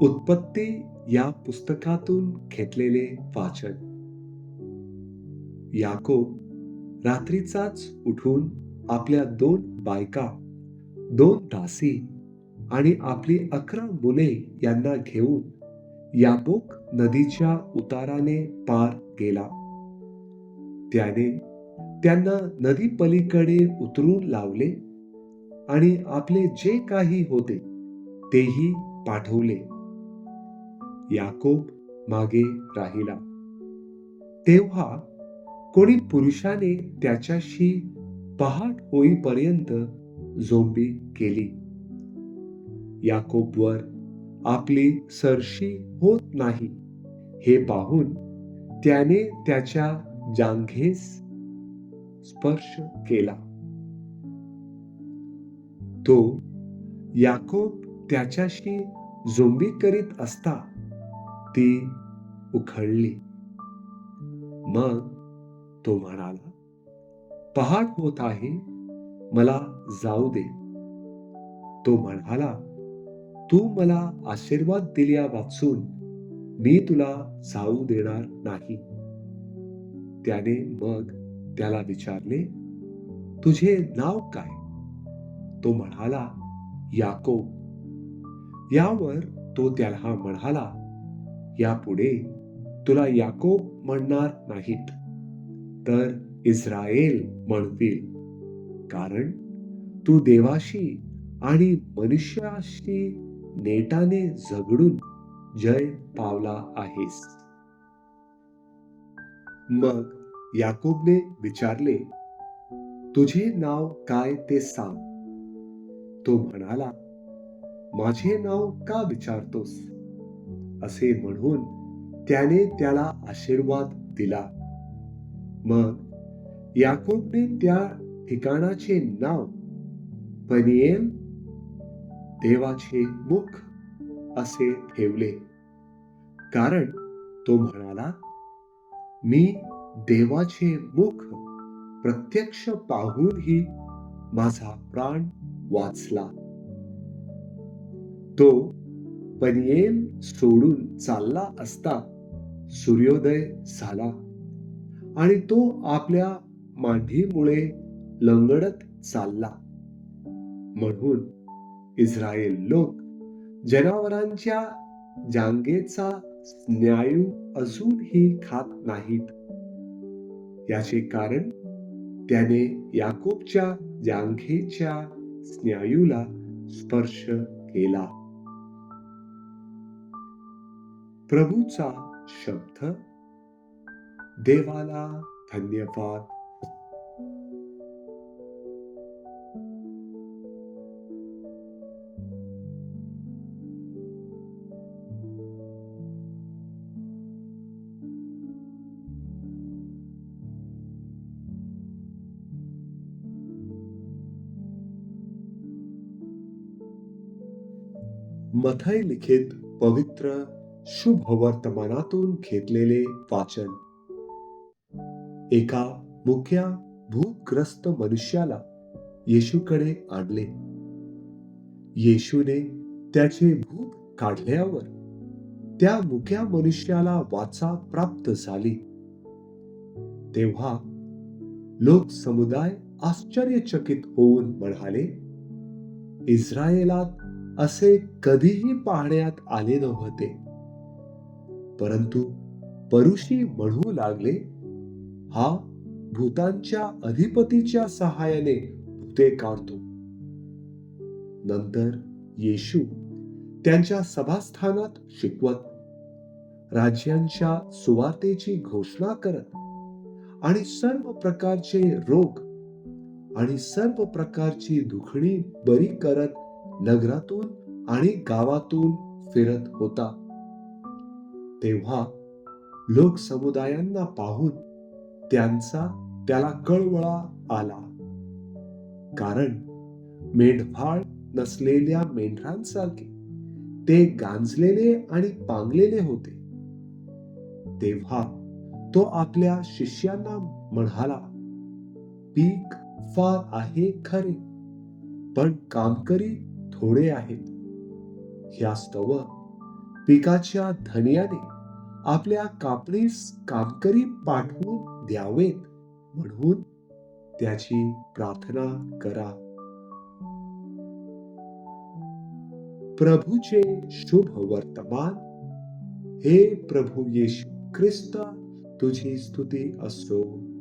उत्पत्ती या पुस्तकातून घेतलेले वाचन. याकोब रात्रीचाच उठून आपल्या दोन बायका दोन दासी आणि आपली अकरा मुले यांना घेऊन याबोक नदीच्या उताराने पार गेला. त्याने त्यांना नदी पलीकडे उतरून लावले आणि आपले जे काही होते तेही पाठवले. याकोब मागे राहिला. तेव्हा कोणी पुरुषाने त्याच्याशी पहाट होईपर्यंत झोंबी केली. याकोबवर आपली सरशी होत नाही. हे पाहून त्याने त्याच्या जांघेस स्पर्श केला. तो याकोब त्याच्याशी झोंबी करीत असता ती उखळली. मग तो म्हणाला पहाट होत आहे मला जाऊ दे. तो म्हणाला तू मला आशीर्वाद दिल्या वाचून मी तुला जाऊ देणार नाही. त्याने मग त्याला विचारले तुझे नाव काय? तो म्हणाला याको यावर तो त्याला म्हणाला यापुढे तुला याकोब म्हणणार नाहीत तर इस्रायल म्हणतील. कारण तू देवाशी आणि मनुष्याशी नेटाने झगडून जय पावला आहेस. मग याकोबने विचारले तुझे नाव काय ते सांग. तो म्हणाला माझे नाव का विचारतोस? असे म्हणून त्याने त्याला आशीर्वाद दिला. मग याकूबने त्या ठिकाणाचे नाव पनिएल देवाचे मुख असे ठेवले. कारण तो म्हणाला मी देवाचे मुख प्रत्यक्ष पाहूनही माझा प्राण वाचला. तो पनिएल सोडून चालला असता सूर्योदय झाला. आणि तो आपल्या मांडीमुळे लंगडत चालला. म्हणून इस्रायल लोक जनावरांच्या जांगेचा स्नायू अजूनही खात नाहीत. याचे कारण त्याने याकोबच्या जांघेच्या स्नायूला स्पर्श केला. प्रभूचा शब्द. देवाला धन्यवाद. मथय लिखित पवित्र शुभ वर्तमानातून घेतलेले वाचन. एका मुख्या भूग्रस्त मनुष्याला येशूकडे आणले. येशूने त्याचे भूत काढल्यावर त्या मुख्या मनुष्याला वाचा प्राप्त झाली. तेव्हा लोक समुदाय आश्चर्यचकित होऊन म्हणाले इस्रायलात असे कधीही पाहण्यात आले नव्हते. परंतु परुषी म्हणू लागले हा भूतांच्या अधिपतीच्या सहाय्याने भूते काढतो. नंतर येशू त्यांच्या सभास्थानात शिकवत राज्यांच्या सुवार्तेची घोषणा करत आणि सर्व प्रकारचे रोग आणि सर्व प्रकारची दुखणी बरी करत नगरातून आणि गावातून फिरत होता. तेव्हा लोक समुदायांना पाहून त्यांचा त्याला कळवळा आला. कारण मेंढपाळ नसलेल्या मेंढरांसारखे ते गांजलेले आणि पांगलेले होते. तेव्हा तो आपल्या शिष्यांना म्हणाला पीक फार आहे खरे पण कामकरी थोडे आहेत. ह्यास्तव पिकाच्या धनियाने आपल्या कापणीस कामकरी पाठवून द्यावेत म्हणून त्याची प्रार्थना करा. प्रभूचे शुभ वर्तमान हे प्रभू येशू ख्रिस्त तुझी स्तुती असो.